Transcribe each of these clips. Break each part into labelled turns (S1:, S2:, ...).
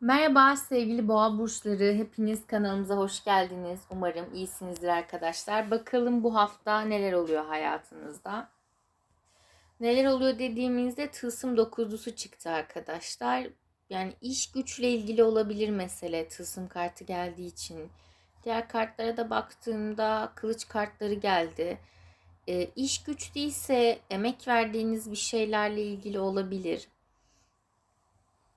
S1: Merhaba sevgili boğa burçları. Hepiniz kanalımıza hoş geldiniz. Umarım iyisinizdir arkadaşlar. Bakalım bu hafta neler oluyor hayatınızda. Neler oluyor dediğimizde tılsım dokuzlusu çıktı arkadaşlar. Yani iş güçle ilgili olabilir mesele tılsım kartı geldiği için. Diğer kartlara da baktığımda kılıç kartları geldi. E, iş güç değilse emek verdiğiniz bir şeylerle ilgili olabilir.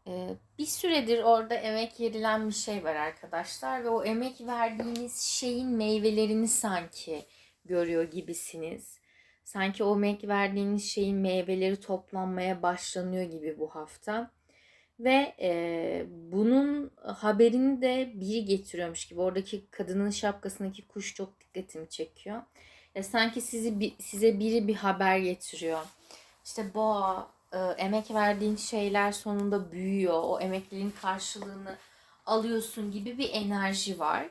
S1: Ee, bir süredir orada emek verilen bir şey var arkadaşlar ve o emek verdiğiniz şeyin meyvelerini sanki görüyor gibisiniz. Sanki o emek verdiğiniz şeyin meyveleri toplanmaya başlanıyor gibi bu hafta. Ve e, bunun haberini de biri getiriyormuş gibi. Oradaki kadının şapkasındaki kuş çok dikkatimi çekiyor. E, sanki sizi size biri bir haber getiriyor. İşte boğa e, emek verdiğin şeyler sonunda büyüyor. O emeklerin karşılığını alıyorsun gibi bir enerji var.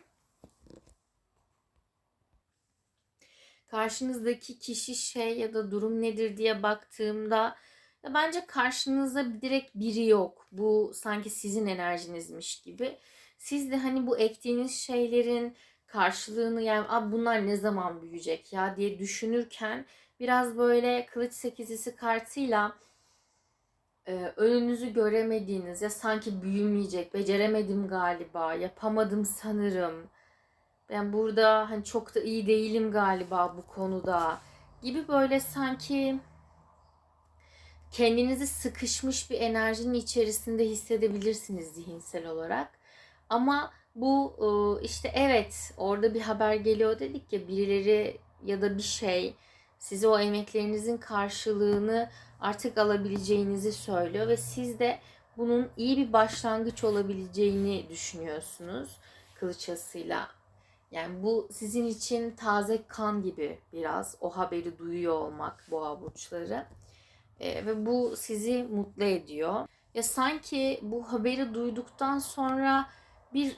S1: Karşınızdaki kişi şey ya da durum nedir diye baktığımda ya bence karşınızda direkt biri yok. Bu sanki sizin enerjinizmiş gibi. Siz de hani bu ektiğiniz şeylerin karşılığını yani bunlar ne zaman büyüyecek ya diye düşünürken biraz böyle kılıç sekizisi kartıyla e, önünüzü göremediğiniz ya sanki büyümeyecek, beceremedim galiba, yapamadım sanırım. Ben burada hani çok da iyi değilim galiba bu konuda gibi böyle sanki kendinizi sıkışmış bir enerjinin içerisinde hissedebilirsiniz zihinsel olarak. Ama bu e, işte evet orada bir haber geliyor dedik ya birileri ya da bir şey size o emeklerinizin karşılığını artık alabileceğinizi söylüyor ve siz de bunun iyi bir başlangıç olabileceğini düşünüyorsunuz kılıçasıyla. Yani bu sizin için taze kan gibi biraz o haberi duyuyor olmak boğa burçları. E, ve bu sizi mutlu ediyor. Ya sanki bu haberi duyduktan sonra bir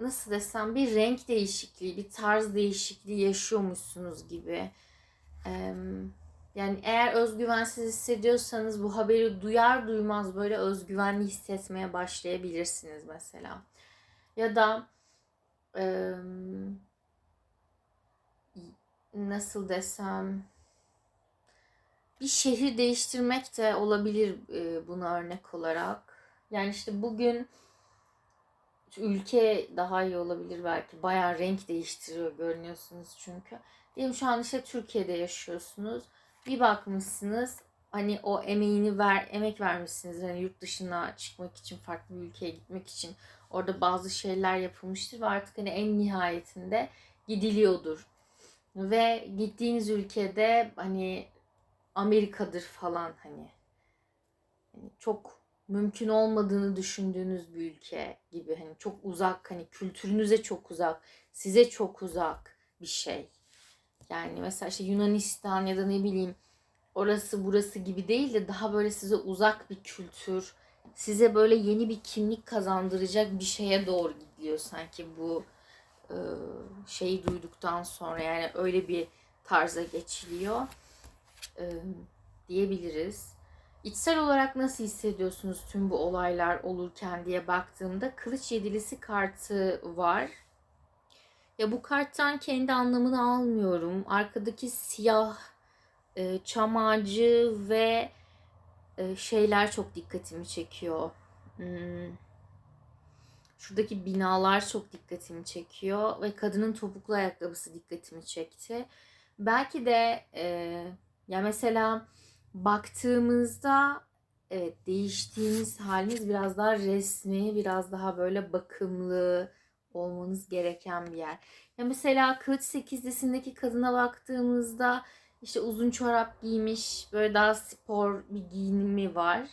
S1: nasıl desem bir renk değişikliği, bir tarz değişikliği yaşıyormuşsunuz gibi. Ee, yani eğer özgüvensiz hissediyorsanız bu haberi duyar duymaz böyle özgüvenli hissetmeye başlayabilirsiniz mesela. Ya da e, nasıl desem bir şehir değiştirmek de olabilir e, buna örnek olarak. Yani işte bugün ülke daha iyi olabilir belki. Bayağı renk değiştiriyor görünüyorsunuz çünkü. Diyelim şu an işte Türkiye'de yaşıyorsunuz bir bakmışsınız hani o emeğini ver, emek vermişsiniz hani yurt dışına çıkmak için, farklı bir ülkeye gitmek için orada bazı şeyler yapılmıştır ve artık hani en nihayetinde gidiliyordur. Ve gittiğiniz ülkede hani Amerika'dır falan hani, hani çok mümkün olmadığını düşündüğünüz bir ülke gibi hani çok uzak hani kültürünüze çok uzak, size çok uzak bir şey. Yani mesela işte Yunanistan ya da ne bileyim orası burası gibi değil de daha böyle size uzak bir kültür, size böyle yeni bir kimlik kazandıracak bir şeye doğru gidiyor sanki bu e, şeyi duyduktan sonra yani öyle bir tarza geçiliyor e, diyebiliriz. İçsel olarak nasıl hissediyorsunuz tüm bu olaylar olurken diye baktığımda kılıç yedilisi kartı var. Ya bu karttan kendi anlamını almıyorum. Arkadaki siyah e, çam ağacı ve e, şeyler çok dikkatimi çekiyor. Hmm. Şuradaki binalar çok dikkatimi çekiyor ve kadının topuklu ayakkabısı dikkatimi çekti. Belki de e, ya mesela baktığımızda evet değiştiğiniz haliniz biraz daha resmi, biraz daha böyle bakımlı, olmanız gereken bir yer. Ya mesela Kılıç sekizlisindeki kadına baktığımızda işte uzun çorap giymiş, böyle daha spor bir giyinimi var.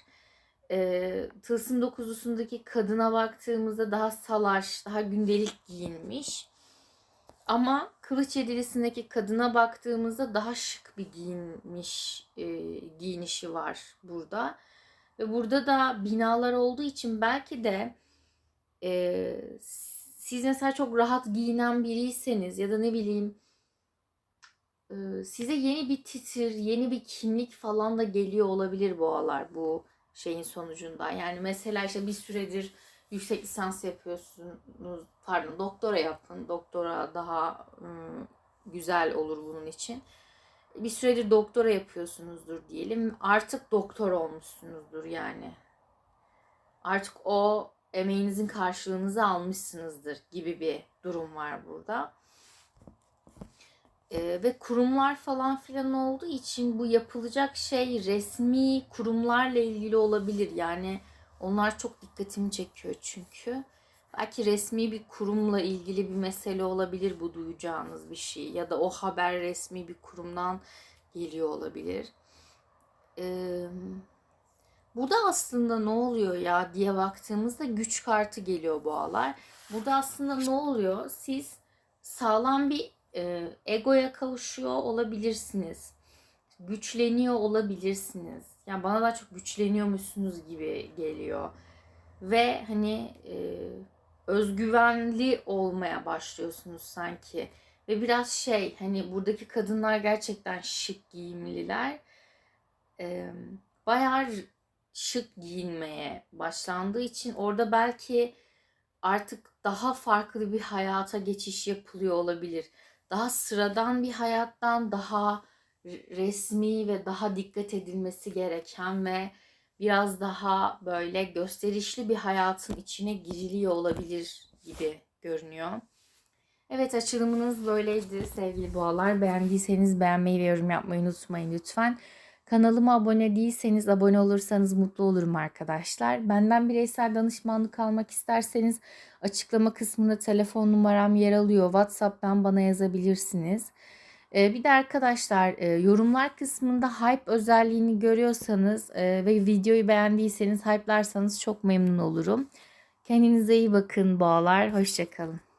S1: Ee, Tılsım dokuzlusundaki kadına baktığımızda daha salaş, daha gündelik giyinmiş. Ama Kılıç Yedilisindeki kadına baktığımızda daha şık bir giyinmiş e, giyinişi var burada. Ve burada da binalar olduğu için belki de e, siz mesela çok rahat giyinen biriyseniz ya da ne bileyim size yeni bir titir, yeni bir kimlik falan da geliyor olabilir bu aralar bu şeyin sonucunda. Yani mesela işte bir süredir yüksek lisans yapıyorsunuz. Pardon doktora yapın. Doktora daha güzel olur bunun için. Bir süredir doktora yapıyorsunuzdur diyelim. Artık doktor olmuşsunuzdur yani. Artık o emeğinizin karşılığınızı almışsınızdır gibi bir durum var burada. Ee, ve kurumlar falan filan olduğu için bu yapılacak şey resmi kurumlarla ilgili olabilir. Yani onlar çok dikkatimi çekiyor çünkü. Belki resmi bir kurumla ilgili bir mesele olabilir bu duyacağınız bir şey. Ya da o haber resmi bir kurumdan geliyor olabilir. Ee, burada aslında ne oluyor ya diye baktığımızda güç kartı geliyor boğalar. Burada aslında ne oluyor? Siz sağlam bir e, egoya kavuşuyor olabilirsiniz. Güçleniyor olabilirsiniz. Yani bana daha çok güçleniyormuşsunuz gibi geliyor. Ve hani e, özgüvenli olmaya başlıyorsunuz sanki. Ve biraz şey hani buradaki kadınlar gerçekten şık giyimliler. E, bayağı şık giyinmeye başlandığı için orada belki artık daha farklı bir hayata geçiş yapılıyor olabilir. Daha sıradan bir hayattan daha resmi ve daha dikkat edilmesi gereken ve biraz daha böyle gösterişli bir hayatın içine giriliyor olabilir gibi görünüyor. Evet açılımınız böyleydi sevgili boğalar. Beğendiyseniz beğenmeyi ve yorum yapmayı unutmayın lütfen. Kanalıma abone değilseniz abone olursanız mutlu olurum arkadaşlar. Benden bireysel danışmanlık almak isterseniz açıklama kısmında telefon numaram yer alıyor. WhatsApp'tan bana yazabilirsiniz. Ee, bir de arkadaşlar e, yorumlar kısmında hype özelliğini görüyorsanız e, ve videoyu beğendiyseniz hype'larsanız çok memnun olurum. Kendinize iyi bakın bağlar. Hoşçakalın.